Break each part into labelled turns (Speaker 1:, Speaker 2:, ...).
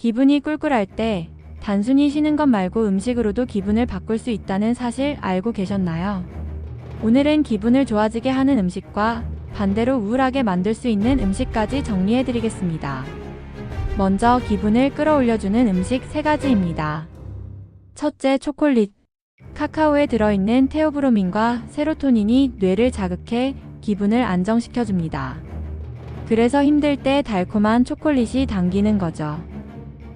Speaker 1: 기분이 꿀꿀할 때 단순히 쉬는 것 말고 음식으로도 기분을 바꿀 수 있다는 사실 알고 계셨나요? 오늘은 기분을 좋아지게 하는 음식과 반대로 우울하게 만들 수 있는 음식까지 정리해 드리겠습니다. 먼저 기분을 끌어올려주는 음식 3가지입니다. 첫째, 초콜릿. 카카오에 들어있는 테오브로민과 세로토닌이 뇌를 자극해 기분을 안정시켜줍니다. 그래서 힘들 때 달콤한 초콜릿이 당기는 거죠.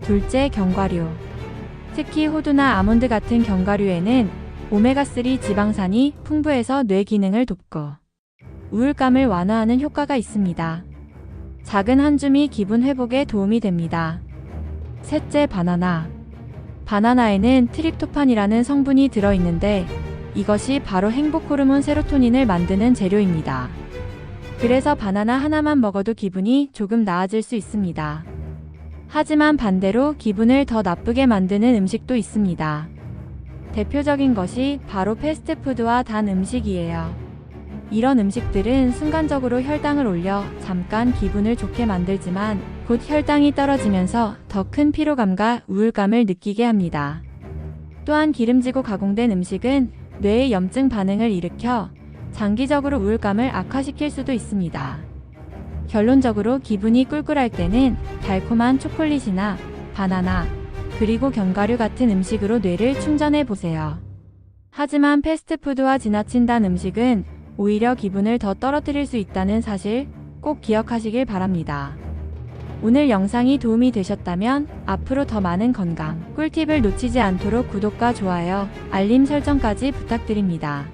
Speaker 1: 둘째, 견과류. 특히 호두나 아몬드 같은 견과류에는 오메가3 지방산이 풍부해서 뇌 기능을 돕고 우울감을 완화하는 효과가 있습니다. 작은 한 줌이 기분 회복에 도움이 됩니다. 셋째, 바나나. 바나나에는 트립토판이라는 성분이 들어있는데 이것이 바로 행복 호르몬 세로토닌을 만드는 재료입니다. 그래서 바나나 하나만 먹어도 기분이 조금 나아질 수 있습니다. 하지만 반대로 기분을 더 나쁘게 만드는 음식도 있습니다. 대표적인 것이 바로 패스트푸드와 단 음식이에요. 이런 음식들은 순간적으로 혈당을 올려 잠깐 기분을 좋게 만들지만 곧 혈당이 떨어지면서 더 큰 피로감과 우울감을 느끼게 합니다. 또한 기름지고 가공된 음식은 뇌의 염증 반응을 일으켜 장기적으로 우울감을 악화시킬 수도 있습니다. 결론적으로 기분이 꿀꿀할 때는 달콤한 초콜릿이나 바나나, 그리고 견과류 같은 음식으로 뇌를 충전해 보세요. 하지만 패스트푸드와 지나친 단 음식은 오히려 기분을 더 떨어뜨릴 수 있다는 사실 꼭 기억하시길 바랍니다. 오늘 영상이 도움이 되셨다면 앞으로 더 많은 건강, 꿀팁을 놓치지 않도록 구독과 좋아요, 알림 설정까지 부탁드립니다.